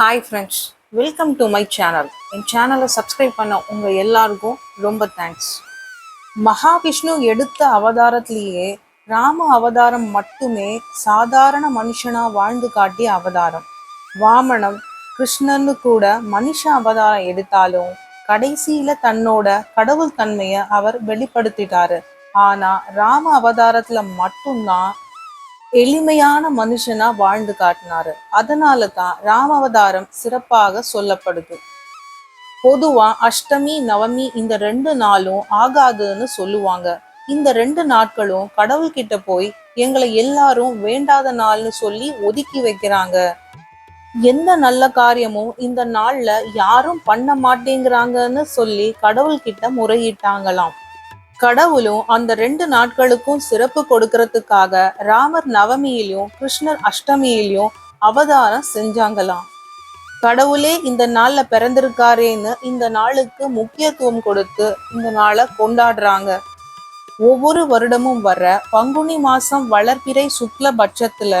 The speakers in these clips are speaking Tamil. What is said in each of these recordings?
Hi friends welcome to my channel என் சேனலை சப்ஸ்கிரைப் பண்ண உங்கள் எல்லாருக்கும் ரொம்ப தேங்க்ஸ் மகாவிஷ்ணு எடுத்த அவதாரத்திலேயே ராம அவதாரம் மட்டுமே சாதாரண மனுஷனா வாழ்ந்து காட்டிய அவதாரம். வாமனம் கிருஷ்ணன்னு கூட மனுஷ அவதாரம் எடுத்தாலும் கடைசியில தன்னோட கடவுள் தன்மையை அவர் வெளிப்படுத்திட்டாரு. ஆனா ராம அவதாரத்துல மட்டும்தான் எளிமையான மனுஷனா வாழ்ந்து காட்டினாரு. அதனால தான் ராமவதாரம் சிறப்பாக சொல்லப்படுது. பொதுவா அஷ்டமி நவமி இந்த ரெண்டு நாளும் ஆகாதுன்னு சொல்லுவாங்க. இந்த ரெண்டு நாட்களும் கடவுள்கிட்ட போய் எங்களை எல்லாரும் வேண்டாத நாள்னு சொல்லி ஒதுக்கி வைக்கிறாங்க. எந்த நல்ல காரியமும் இந்த நாள்ல யாரும் பண்ண மாட்டேங்கிறாங்கன்னு சொல்லி கடவுள்கிட்ட முறையிட்டாங்களாம். கடவுளும் அந்த ரெண்டு நாட்களுக்கும் சிறப்பு கொடுக்கறதுக்காக ராமர் நவமியிலையும் கிருஷ்ணர் அஷ்டமியிலும் அவதாரம் செஞ்சாங்களாம். கடவுளே இந்த நாள்ல பிறந்திருக்காரேன்னு இந்த நாளுக்கு முக்கியத்துவம் கொடுத்து இந்த நாளை கொண்டாடுறாங்க. ஒவ்வொரு வருடமும் வர பங்குனி மாசம் வளர்பிறை சுக்ல பட்சத்துல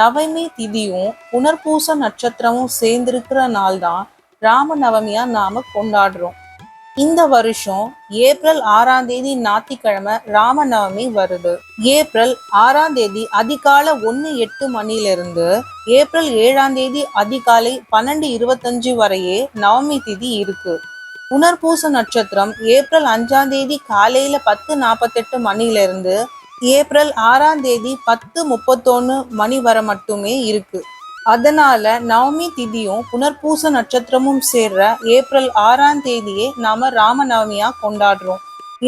நவமி திதியும் புனர்பூச நட்சத்திரமும் சேர்ந்திருக்கிற நாள் தான் ராம நவமியா நாம கொண்டாடுறோம். இந்த வருஷம் ஏப்ரல் ஆறாம் தேதி ஞாயிற்றுக்கிழமை ராமநவமி வருது. ஏப்ரல் ஆறாம் தேதி அதிகாலை ஒன்று எட்டு மணிலிருந்து ஏப்ரல் ஏழாம் தேதி அதிகாலை பன்னெண்டு இருபத்தஞ்சு வரையே நவமி திதி இருக்கு. புனர்பூச நட்சத்திரம் ஏப்ரல் அஞ்சாம் தேதி காலையில பத்து நாற்பத்தெட்டு மணிலிருந்து ஏப்ரல் ஆறாம் தேதி பத்து முப்பத்தொன்னு மணி வரை மட்டுமே இருக்கு. அதனால நவமி திதியும் புனர்பூச நட்சத்திரமும் சேர்ற ஏப்ரல் ஆறாம் தேதியே நாம ராமநவமியா கொண்டாடுறோம்.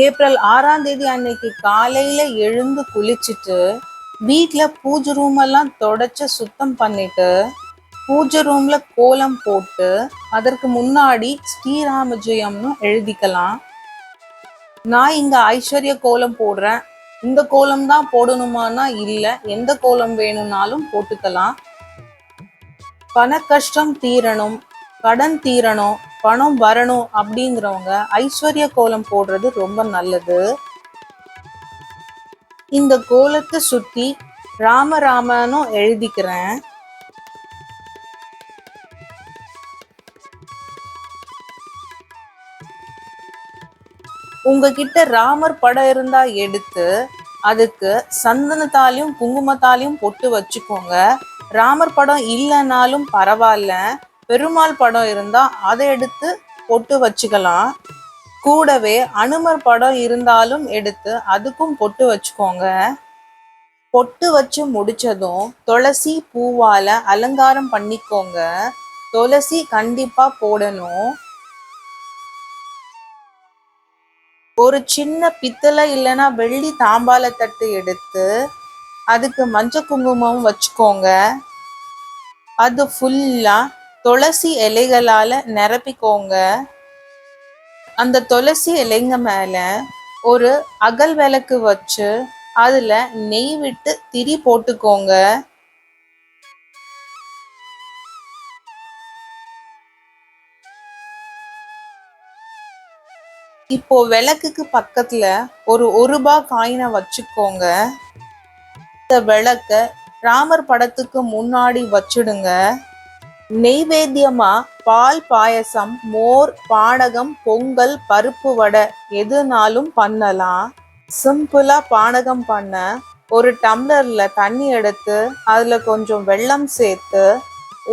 ஏப்ரல் ஆறாம் தேதி அன்னைக்கு காலையில எழுந்து குளிச்சுட்டு வீட்ல பூஜை ரூம் எல்லாம் தொடச்சு சுத்தம் பண்ணிட்டு பூஜை ரூம்ல கோலம் போட்டு அதற்கு முன்னாடி ஸ்ரீராம ஜெயம்னு எழுதிக்கலாம். நான் இங்க ஐஸ்வர்ய கோலம் போடுறேன். இந்த கோலம் தான் போடணுமானா இல்லை எந்த கோலம் வேணும்னாலும் போட்டுக்கலாம். பண கஷ்டம் தீரணும் கடன் தீரணும் பணம் வரணும் அப்படிங்கிறவங்க ஐஸ்வர்ய கோலம் போடுறது ரொம்ப நல்லது. இந்த கோலத்தை சுத்தி ராம ராமனும் எழுதிக்கிறேன். உங்ககிட்ட ராமர் படம் இருந்தா எடுத்து அதுக்கு சந்தனத்தாலையும் குங்குமத்தாலையும் பொட்டு வச்சுக்கோங்க. ராமர் படம் இல்லைனாலும் பரவாயில்ல. பெருமாள் படம் இருந்தால் அதை எடுத்து பொட்டு வச்சுக்கலாம். கூடவே அனுமர் படம் இருந்தாலும் எடுத்து அதுக்கும் பொட்டு வச்சுக்கோங்க. பொட்டு வச்சு முடிச்சதும் துளசி பூவால அலங்காரம் பண்ணிக்கோங்க. துளசி கண்டிப்பா போடணும். ஒரு சின்ன பித்தளை இல்லைன்னா வெள்ளி தாம்பால தட்டு எடுத்து அதுக்கு மஞ்சள் குங்குமம் வச்சுக்கோங்க. அது ஃபுல்லா துளசி இலைகளால நிரப்பிக்கோங்க. அந்த துளசி இலைங்க மேல ஒரு அகல் விளக்கு வச்சு அதுல நெய் விட்டு திரி போட்டுக்கோங்க. இப்போ விளக்குக்கு பக்கத்துல ஒரு ஒரு ரூபா காயினை வச்சுக்கோங்க. இந்த விளக்க ராமர் படத்துக்கு முன்னாடி வச்சுடுங்க. நெய்வேத்தியமா? பால் பாயசம் மோர் பானகம் பொங்கல் பருப்பு வடை எதுனாலும் பண்ணலாம். சிம்பிளா பானகம் பண்ண ஒரு டம்ளர்ல தண்ணி எடுத்து அதுல கொஞ்சம் வெள்ளம் சேர்த்து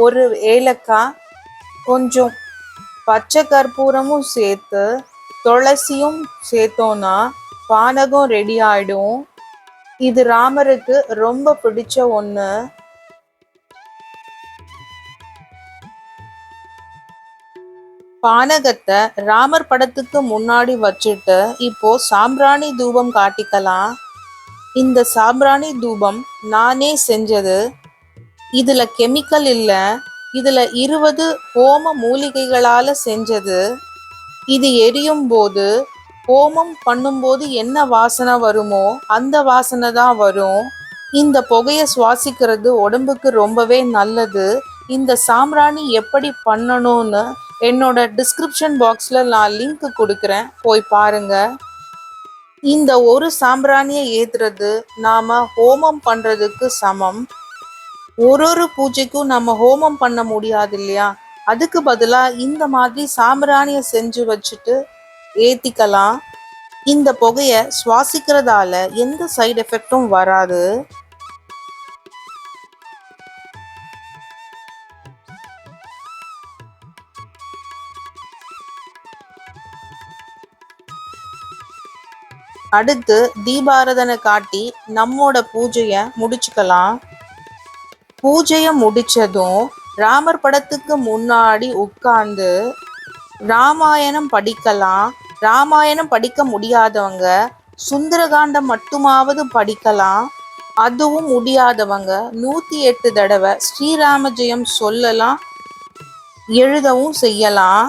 ஒரு ஏலக்காய் கொஞ்சம் பச்சை கற்பூரமும் சேர்த்து துளசியும் சேர்த்தோன்னா பானகம் ரெடி ஆயிடும். இது ராமருக்கு ரொம்ப பிடிச்ச ஒண்ணு. பானகத்தை ராமர் படத்துக்கு முன்னாடி வச்சுட்டு இப்போ சாம்பிராணி தூபம் காட்டிக்கலாம். இந்த சாம்பிராணி தூபம் நானே செஞ்சது. இதுல கெமிக்கல் இல்ல. இதுல இருபது ஹோம மூலிகைகளால செஞ்சது. இது எரியும் போது ஹோமம் பண்ணும்போது என்ன வாசனை வருமோ அந்த வாசனை தான் வரும். இந்த புகையை சுவாசிக்கிறது உடம்புக்கு ரொம்பவே நல்லது. இந்த சாம்பிராணி எப்படி பண்ணணும்னு என்னோட டிஸ்கிரிப்ஷன் பாக்ஸில் நான் லிங்க் கொடுக்குறேன். போய் பாருங்கள் இந்த ஒரு சாம்பிராணியை ஏற்றுறது நாம் ஹோமம் பண்ணுறதுக்கு சமம். ஒரு ஒரு பூஜைக்கும் நம்ம ஹோமம் பண்ண முடியாது இல்லையா? அதுக்கு பதிலாக இந்த மாதிரி சாம்பிராணியை செஞ்சு வச்சுட்டு ஏத்திக்கலாம். இந்த புகைய சுவாசிக்கிறதால எந்த சைடு எஃபெக்டும் வராது. அடுத்து தீபாரதனை காட்டி நம்மோட பூஜைய முடிச்சுக்கலாம். பூஜைய முடிச்சதும் ராமர் படத்துக்கு முன்னாடி உட்கார்ந்து ராமாயணம் படிக்கலாம். ராமாயணம் படிக்க முடியாதவங்க சுந்தரகாண்டம் மட்டுமாவது படிக்கலாம் அதுவும் முடியாதவங்க. நூத்தி எட்டு தடவை ஸ்ரீராம ஜெயம் சொல்லலாம் எழுதவும் செய்யலாம்.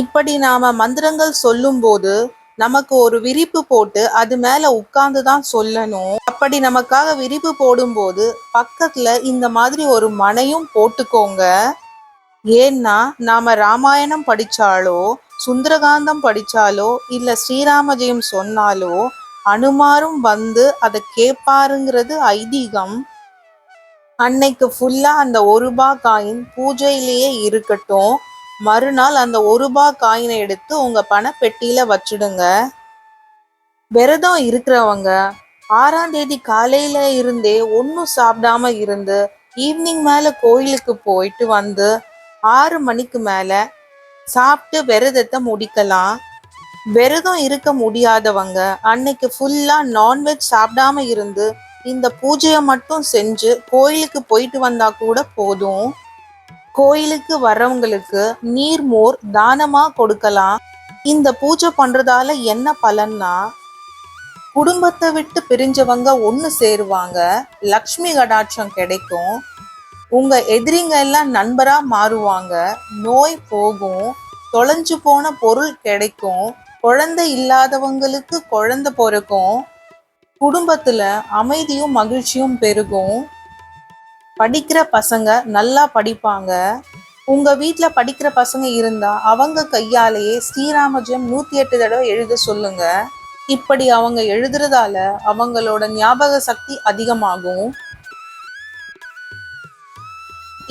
இப்படி நாம மந்திரங்கள் சொல்லும்போது நமக்கு ஒரு விரிப்பு போட்டு அது மேல உட்கார்ந்து தான் சொல்லணும். அப்படி நமக்காக விரிப்பு போடும்போது பக்கத்துல இந்த மாதிரி ஒரு மனையும் போட்டுக்கோங்க. ஏன்னா நாம ராமாயணம் படிச்சாலோ சுந்தரகாந்தம் படிச்சாலோ இல்ல ஸ்ரீராமஜெயம் சொன்னாலோ அனுமாரும் வந்து அதை கேட்பாருங்கிறது ஐதீகம். அன்னைக்கு ஃபுல்லா அந்த ஒரு ரூபாய் காயின் பூஜையிலேயே இருக்கட்டும். மறுநாள் அந்த ஒரு ரூபா காயினை எடுத்து உங்க பணப்பெட்டியில வச்சிடுங்க. விரதம் இருக்கிறவங்க ஆறாம் தேதி காலையில இருந்தே ஒன்றும் சாப்பிடாம இருந்து ஈவினிங் மேல கோயிலுக்கு போயிட்டு வந்து ஆறு மணிக்கு மேல சாப்பிட்டு விரதத்தை முடிக்கலாம். விரதம் இருக்க முடியாதவங்க அன்னைக்கு ஃபுல்லா நான்வெஜ் சாப்பிடாம இருந்து இந்த பூஜையை மட்டும் செஞ்சு கோயிலுக்கு போயிட்டு வந்தா கூட போதும். கோயிலுக்கு வர்றவங்களுக்கு நீர் மோர் தானமா கொடுக்கலாம். இந்த பூஜை பண்றதால என்ன பலன்னா குடும்பத்தை விட்டு பிரிஞ்சவங்க ஒன்று சேருவாங்க. லக்ஷ்மி கடாட்சம் கிடைக்கும். உங்க எதிரிங்க எல்லாம் நண்பரா மாறுவாங்க. நோய் போகும். தொலைஞ்சு போன பொருள் கிடைக்கும். குழந்தை இல்லாதவங்களுக்கு குழந்தை பிறக்கும். குடும்பத்துல அமைதியும் மகிழ்ச்சியும் பெருகும். படிக்கிற பசங்க நல்லா படிப்பாங்க. உங்க வீட்டில் படிக்கிற பசங்க இருந்தா அவங்க கையாலேயே ஸ்ரீராமஜெயம் நூத்தி எட்டு தடவை எழுத சொல்லுங்க. இப்படி அவங்க எழுதுறதால அவங்களோட ஞாபக சக்தி அதிகமாகும்.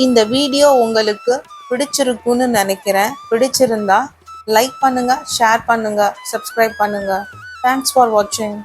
இந்த வீடியோ உங்களுக்கு பிடிச்சிருக்குன்னு நினைக்கிறேன். பிடிச்சிருந்தா லைக் பண்ணுங்க ஷேர் பண்ணுங்க சப்ஸ்கிரைப் பண்ணுங்க. தேங்க்ஸ் ஃபார் வாட்சிங்